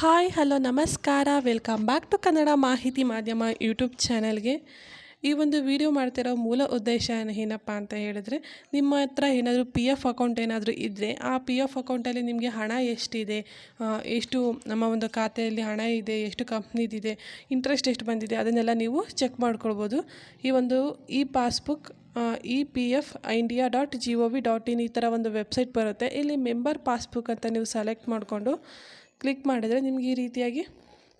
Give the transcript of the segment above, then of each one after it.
Hi, hello, ನಮಸ್ಕಾರ. Welcome back to Kannada ಮಾಹಿತಿ ಮಾಧ್ಯಮ ಯೂಟ್ಯೂಬ್ ಚಾನಲ್ಗೆ. ಈ ಒಂದು ವಿಡಿಯೋ ಮಾಡ್ತಿರೋ ಮೂಲ ಉದ್ದೇಶ ಏನಪ್ಪ ಅಂತ ಹೇಳಿದ್ರೆ, ನಿಮ್ಮ ಹತ್ರ ಏನಾದರೂ ಪಿ ಎಫ್ ಅಕೌಂಟ್ ಏನಾದರೂ ಇದ್ದರೆ ಆ ಪಿ ಎಫ್ ಅಕೌಂಟಲ್ಲಿ ನಿಮಗೆ ಹಣ ಎಷ್ಟಿದೆ? ಎಷ್ಟು ನಮ್ಮ ಒಂದು ಖಾತೆಯಲ್ಲಿ ಹಣ ಇದೆ, ಎಷ್ಟು ಕಂಪ್ನಿದಿದೆ ಇಂಟ್ರೆಸ್ಟ್ ಎಷ್ಟು ಬಂದಿದೆ, ಅದನ್ನೆಲ್ಲ ನೀವು ಚೆಕ್ ಮಾಡ್ಕೊಳ್ಬೋದು. ಈ ಒಂದು ಈ passbook E P F India dot G O V dot in ಈ ಥರ ಒಂದು ವೆಬ್ಸೈಟ್ ಬರುತ್ತೆ. ಇಲ್ಲಿ ಮೆಂಬರ್ ಪಾಸ್ಬುಕ್ ಅಂತ ನೀವು ಸೆಲೆಕ್ಟ್ ಮಾಡಿಕೊಂಡು ಕ್ಲಿಕ್ ಮಾಡಿದರೆ ನಿಮ್ಗೆ ಈ ರೀತಿಯಾಗಿ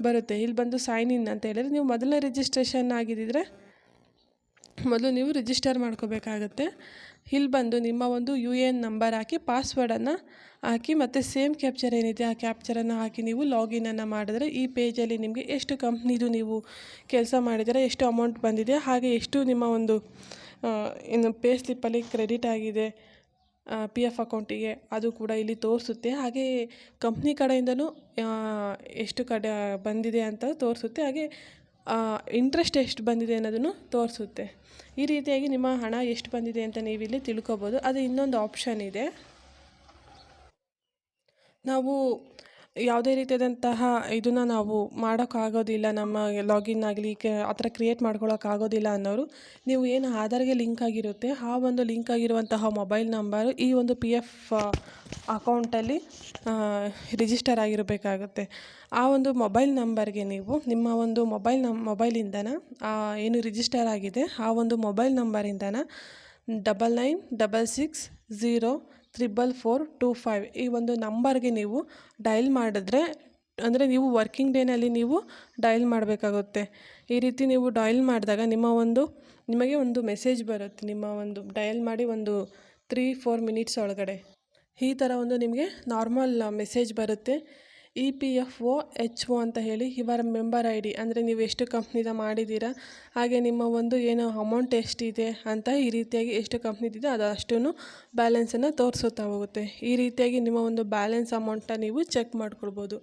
ಬರುತ್ತೆ. ಇಲ್ಲಿ ಬಂದು ಸೈನ್ ಇನ್ ಅಂತ ಹೇಳಿದರೆ ನೀವು ಮೊದಲನೇ ರಿಜಿಸ್ಟ್ರೇಷನ್ ಆಗಿದ್ದಿದ್ರೆ ಮೊದಲು ನೀವು ರಿಜಿಸ್ಟರ್ ಮಾಡ್ಕೋಬೇಕಾಗತ್ತೆ. ಇಲ್ಲಿ ಬಂದು ನಿಮ್ಮ ಒಂದು ಯು ಎ ಎನ್ ನಂಬರ್ ಹಾಕಿ ಪಾಸ್ವರ್ಡನ್ನು ಹಾಕಿ, ಮತ್ತು ಸೇಮ್ ಕ್ಯಾಪ್ಚರ್ ಏನಿದೆ ಆ ಕ್ಯಾಪ್ಚರನ್ನು ಹಾಕಿ ನೀವು ಲಾಗಿನನ್ನು ಮಾಡಿದ್ರೆ ಈ ಪೇಜಲ್ಲಿ ನಿಮಗೆ ಎಷ್ಟು ಕಂಪ್ನಿದು ನೀವು ಕೆಲಸ ಮಾಡಿದರೆ ಎಷ್ಟು ಅಮೌಂಟ್ ಬಂದಿದೆ, ಹಾಗೆ ಎಷ್ಟು ನಿಮ್ಮ ಒಂದು ಏನು ಪೇ ಸ್ಲಿಪ್ಪಲ್ಲಿ ಕ್ರೆಡಿಟ್ ಆಗಿದೆ ಪಿ ಎಫ್ ಅಕೌಂಟಿಗೆ ಅದು ಕೂಡ ಇಲ್ಲಿ ತೋರಿಸುತ್ತೆ. ಹಾಗೆ ಕಂಪ್ನಿ ಕಡೆಯಿಂದನೂ ಆ, ಎಷ್ಟು ಕಡೆ ಬಂದಿದೆ ಅಂತ ತೋರಿಸುತ್ತೆ. ಹಾಗೆ ಇಂಟ್ರೆಸ್ಟ್ ಎಷ್ಟು ಬಂದಿದೆ ಅನ್ನೋದನ್ನು ತೋರಿಸುತ್ತೆ. ಈ ರೀತಿಯಾಗಿ ನಿಮ್ಮ ಹಣ ಎಷ್ಟು ಬಂದಿದೆ ಅಂತ ನೀವಿಲ್ಲಿ ತಿಳ್ಕೊಬೋದು. ಅದು ಇನ್ನೊಂದು ಆಪ್ಷನ್ ಇದೆ. ನಾವು ಯಾವುದೇ ರೀತಿಯಾದಂತಹ ಇದನ್ನು ನಾವು ಮಾಡೋಕ್ಕಾಗೋದಿಲ್ಲ, ನಮ್ಮ ಲಾಗಿನ್ ಆಗಲಿ, ಕೆ, ಆ ಥರ ಕ್ರಿಯೇಟ್ ಮಾಡ್ಕೊಳ್ಳೋಕ್ಕಾಗೋದಿಲ್ಲ ಅನ್ನೋರು, ನೀವು ಏನು ಆಧಾರ್ಗೆ ಲಿಂಕ್ ಆಗಿರುತ್ತೆ, ಆ ಒಂದು ಲಿಂಕ್ ಆಗಿರುವಂತಹ ಮೊಬೈಲ್ ನಂಬರು ಈ ಒಂದು ಪಿ ಎಫ್ ಅಕೌಂಟಲ್ಲಿ ರಿಜಿಸ್ಟರ್ ಆಗಿರಬೇಕಾಗುತ್ತೆ. ಆ ಒಂದು ಮೊಬೈಲ್ ನಂಬರ್ಗೆ ನೀವು ನಿಮ್ಮ ಒಂದು ಮೊಬೈಲ್ ನಮ್ ಮೊಬೈಲಿಂದನ ಏನು ರಿಜಿಸ್ಟರ್ ಆಗಿದೆ, ಆ ಒಂದು mobile ನಂಬರಿಂದನ double nine double six zero triple four two five ಈ ಒಂದು ನಂಬರ್ಗೆ ನೀವು ಡಯಲ್ ಮಾಡಿದ್ರೆ, ಅಂದರೆ ನೀವು ವರ್ಕಿಂಗ್ ಡೇನಲ್ಲಿ ನೀವು ಡಯಲ್ ಮಾಡಬೇಕಾಗುತ್ತೆ. ಈ ರೀತಿ ನೀವು ಡಯಲ್ ಮಾಡಿದಾಗ ನಿಮ್ಮ ಒಂದು, ನಿಮಗೆ ಒಂದು ಮೆಸೇಜ್ ಬರುತ್ತೆ. ನಿಮ್ಮ ಒಂದು ಡಯಲ್ ಮಾಡಿ ಒಂದು ತ್ರೀ ಫೋರ್ ಮಿನಿಟ್ಸ್ ಒಳಗಡೆ. ಈ ಥರ ಒಂದು ನಿಮಗೆ ನಾರ್ಮಲ್ ಮೆಸೇಜ್ ಬರುತ್ತೆ. E P F O H O ಅಂತ ಹೇಳಿ ಇವರ ಮೆಂಬರ್ ಐ ಡಿ ಅಂದರೆ ನೀವು ಎಷ್ಟು ಕಂಪ್ನಿದ ಮಾಡಿದ್ದೀರಾ, ಹಾಗೆ ನಿಮ್ಮ ಒಂದು ಏನು ಅಮೌಂಟ್ ಎಷ್ಟಿದೆ ಅಂತ ಈ ರೀತಿಯಾಗಿ ಎಷ್ಟು ಕಂಪ್ನಿದಿದೆ ಅದು ಅಷ್ಟೂ ಬ್ಯಾಲೆನ್ಸನ್ನು ತೋರಿಸುತ್ತಾ ಹೋಗುತ್ತೆ. ಈ ರೀತಿಯಾಗಿ ನಿಮ್ಮ ಒಂದು ಬ್ಯಾಲೆನ್ಸ್ ಅಮೌಂಟನ್ನ ನೀವು ಚೆಕ್ ಮಾಡ್ಕೊಳ್ಬೋದು.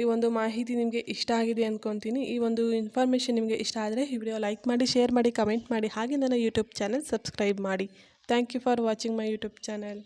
ಈ ಒಂದು ಮಾಹಿತಿ ನಿಮಗೆ ಇಷ್ಟ ಆಗಿದೆ ಅಂದ್ಕೊತೀನಿ ಈ ಒಂದು ಇನ್ಫಾರ್ಮೇಷನ್ ನಿಮಗೆ ಇಷ್ಟ ಆದರೆ ಈ ವಿಡಿಯೋ ಲೈಕ್ ಮಾಡಿ ಶೇರ್ ಮಾಡಿ ಕಮೆಂಟ್ ಮಾಡಿ, ಹಾಗೆ ನನ್ನ ಯೂಟ್ಯೂಬ್ ಚಾನಲ್ ಸಬ್ಸ್ಕ್ರೈಬ್ ಮಾಡಿ. Thank you for watching my YouTube channel